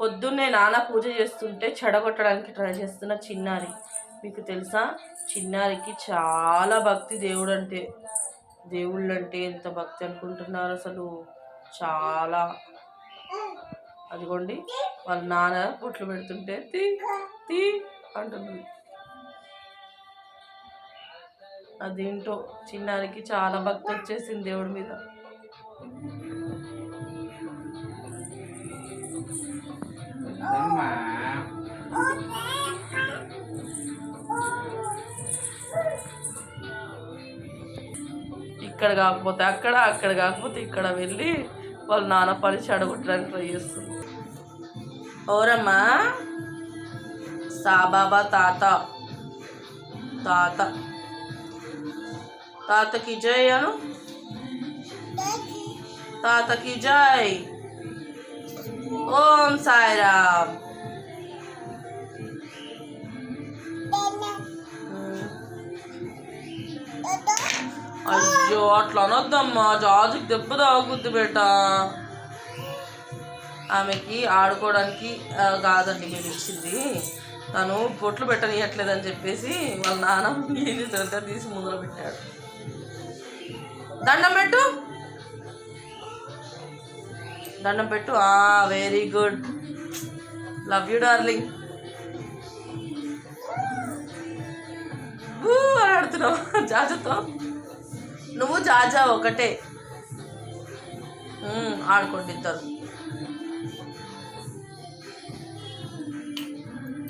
పొద్దున్నే నాన్న పూజ చేస్తుంటే చెడగొట్టడానికి ట్రై చేస్తున్న చిన్నారి. మీకు తెలుసా? చిన్నారికి చాలా భక్తి దేవుడు అంటే దేవుళ్ళు అంటే ఎంత భక్తి అనుకుంటున్నారు అసలు? చాలా. అదిగోండి వాళ్ళ నాన్న పొట్లు పెడుతుంటే తీ తీ అంటుంది. అదేంటో చిన్నారికి చాలా భక్తి వచ్చేసింది దేవుడి మీద. ఇక్కడ కాకపోతే అక్కడ అక్కడ కాకపోతే ఇక్కడ వెళ్ళి వాళ్ళ నాన్న పని చెడగొట్టడానికి ట్రై చేస్తుంది. ఓరమ్మా. సాబాబా తాత. తాత. తాతకి జై అను. తాతకి జై. ఓం సాయిరామ్. అయ్యో అట్లా అనొద్దమ్మా. జాజుకి దెబ్బ తాగుద్ది బేట. ఆమెకి ఆడుకోవడానికి కాదండి మీరు ఇచ్చింది. తను పొట్లు పెట్టనియట్లేదని చెప్పేసి వాళ్ళ నాన్న ఏం చేశాడంటే తీసి ముందర పెట్టాడు. దండం పెట్టు. దండం పెట్టు. ఆ very good love you darling అని ఆడుతున్నావు? జాజతో? నువ్వు జాజా ఒకటే. ఆడుకోండి ఇద్దరు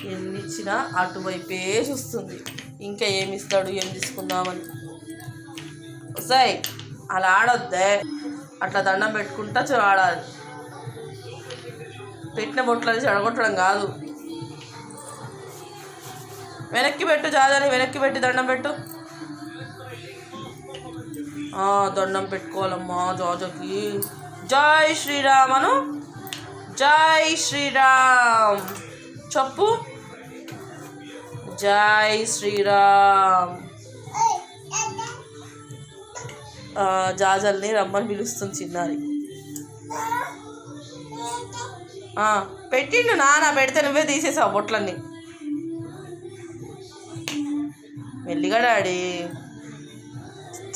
ఎన్నిచ్చినా అటువైపే చూస్తుంది. ఇంకా ఏమి ఇస్తాడు ఏం తీసుకుందామని. వస్తాయి అలా ఆడొద్దే. అట్లా దండం పెట్టుకుంటా చూ- ఆడాలి. పెట్టిన బొట్లని చెడగొట్టడం కాదు. వెనక్కి పెట్టు జాజాని వెనక్కి పెట్టి దండం పెట్టు. దండం పెట్టుకోవాలమ్మా జాజకి. జై శ్రీరామ్ అను. జై శ్రీరామ్. చెప్పు. జై శ్రీరామ్. జాజల్ని రమ్మని పిలుస్తుంది చిన్నారి. పెట్టిండు నాన్న పెడితే నువ్వే తీసేసావు బొట్లన్నీ. మెల్లిగా డాడీ.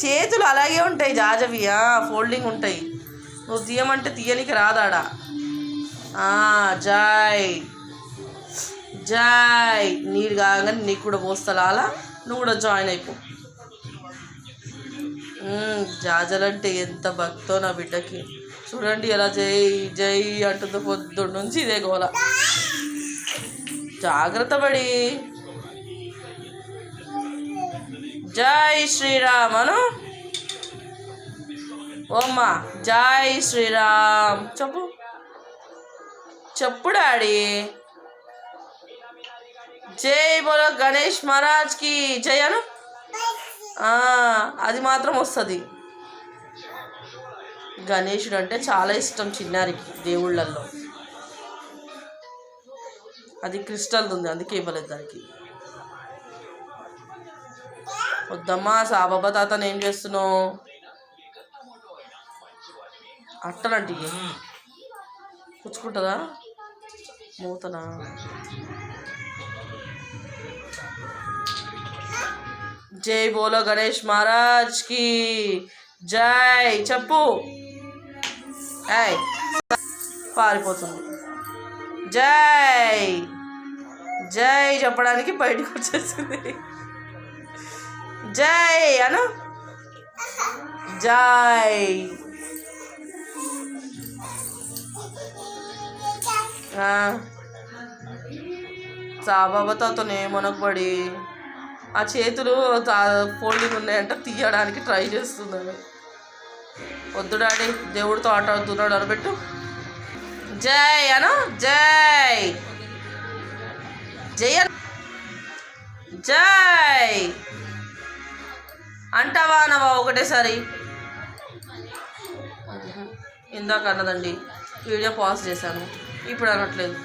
చేతులు అలాగే ఉంటాయి జాజవి ఫోల్డింగ్ ఉంటాయి. నువ్వు తీయమంటే తీయనికి రాదాడా. ఆ, జై జై కాగానే నీకు కూడా పోస్తా అలా నువ్వు కూడా జాయిన్ అయిపో. జాజలంటే ఎంత భక్తో నా బిడ్డకి. చూడండి ఎలా జై జై అంటుందో పొద్దున్న నుంచి ఇదే గోల. జాగ్రత్త పడి. జై శ్రీరామ్ అను ఓమ్మా జై శ్రీరామ్. చెప్పు. చెప్పు డాడీ. జై బోలో గణేష్ మహారాజ్కి జై అను. అది మాత్రం వస్తుంది. గణేషుడు అంటే చాలా ఇష్టం చిన్నారికి దేవుళ్ళల్లో. అది క్రిస్టల్ ఉంది అందుకే ఇవ్వలేదు దానికి. వద్దమ్మా సాబాబా తాతను ఏం చేస్తున్నావు? అట్టనంటి పుచ్చుకుంటుందా? మూతనా? జై బోలో గణేష్ మహారాజ్కి జై చెప్పు. పారిపోతుంది. జై జై చెప్పడానికి బయటకు వచ్చేసింది. జై అను? జై. సాబాబాతో అతను ఏమనకబడి ఆ చేతులు ఫోల్డింగ్ ఉన్నాయంట తీయడానికి ట్రై చేస్తుందని వద్దు డాడీ దేవుడితో ఆట ఆడుతున్నాడు అనబెట్టు జై అను? జై. జై జై. అంటావా అనవా ఒకటేసారి ఇందాక అన్నదండి. వీడియో పాజ్ చేశాను. ఇప్పుడు అనట్లేదు.